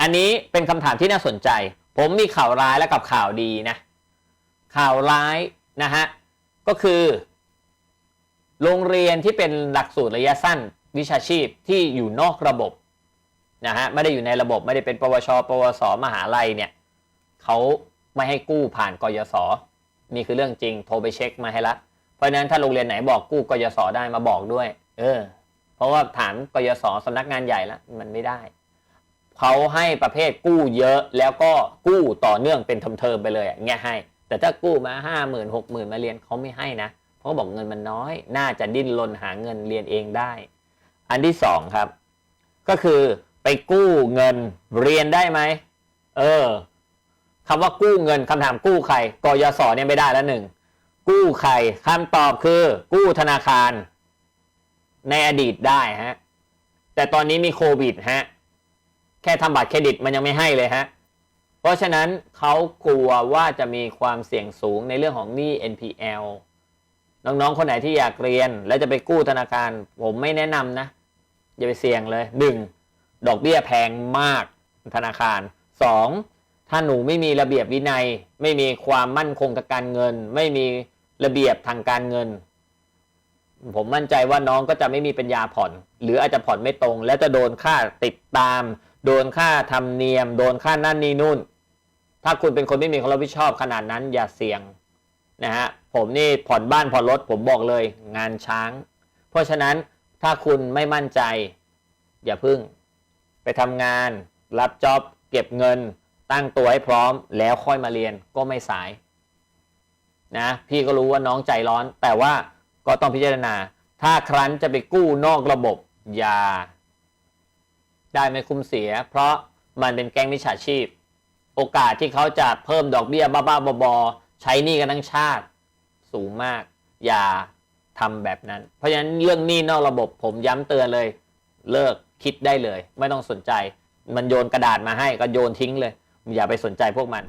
อันนี้เป็นคำถามที่น่าสนใจ ผมมีข่าวร้ายและกับข่าวดีนะ ข่าวร้ายนะฮะ ก็คือ โรงเรียนที่เป็นหลักสูตรระยะสั้นวิชาชีพที่อยู่นอกระบบนะฮะไม่ได้อยู่ในระบบไม่ได้เป็น ปวช ปวส มหาลัยเนี่ยเขาไม่ให้กู้ผ่านกยศนี่คือเรื่องจริงโทรไปเช็คมาให้ละเพราะฉะนั้นถ้าโรงเรียนไหนบอกกู้กยศได้มาบอกด้วย เออ เพราะว่าถามกยศสำนักงานใหญ่ล้วมันไม่ได้ เขาให้ประเภทกู้เยอะแล้วก็กู้ต่อเนื่องเป็นเทอมๆไปเลยอะเงี้ยให้ แต่ถ้ากู้มาห้าหมื่นหกหมื่นมาเรียนเขาไม่ให้นะ เพราะเขาบอกเงินมันน้อย น่าจะดิ้นรนหาเงินเรียนเองได้ อันที่สองครับ ก็คือไปกู้เงินเรียนได้ไหมเออคำว่ากู้เงินคำถามกู้ใครกยศเนี่ยไม่ได้แล้วหนึ่งกู้ใครคำตอบคือ กู้ธนาคาร ในอดีตได้ฮะแต่ตอนนี้มีโควิดฮะ แค่ทำบัตรเครดิตมันยังไม่ให้เลยฮะ เพราะฉะนั้นเขากลัวว่าจะมีความเสี่ยงสูงในเรื่องของหนี้ NPL น้องๆ คนไหนที่อยากเรียน แล้วจะไปกู้ธนาคาร ผมไม่แนะนำนะ อย่าไปเสี่ยงเลยหนึ่งดอกเบี้ยแพงมากธนาคารสองถ้าหนูไม่มีระเบียบวินัย ไม่มีความมั่นคงทางการเงิน ไม่มีระเบียบทางการเงิน ผมมั่นใจว่าน้องก็จะไม่มีปัญญาผ่อน หรืออาจจะผ่อนไม่ตรง แล้วจะโดนค่าติดตาม โดนค่าธรรมเนียม โดนค่านั่นนี่นู่น ถ้าคุณเป็นคนไม่มีความรับผิดชอบขนาดนั้นอย่าเสี่ยงนะฮะผมนี่ผ่อนบ้านผ่อนรถผมบอกเลยงานช้าง เพราะฉะนั้นถ้าคุณไม่มั่นใจ อย่าพึ่ง ไปทำงาน รับจ็อบเก็บเงิน ตั้งตัวให้พร้อม แล้วค่อยมาเรียนก็ไม่สายนะพี่ก็รู้ว่าน้องใจร้อน แต่ว่าก็ต้องพิจารณา ถ้าครั้นจะไปกู้นอกระบบอย่า ได้ไม่คุ้มเสีย เพราะมันเป็นแก๊งมิจฉาชีพ โอกาสที่เขาจะเพิ่มดอกเบี้ยบ้าๆบอๆใช้หนี้กันทั้งชาติ สูงมาก อย่าทำแบบนั้น เพราะฉะนั้นเรื่องหนี้นอกระบบผมย้ำเตือนเลย เลิกคิดได้เลย ไม่ต้องสนใจ มันโยนกระดาษมาให้ก็โยนทิ้งเลย อย่าไปสนใจพวกมัน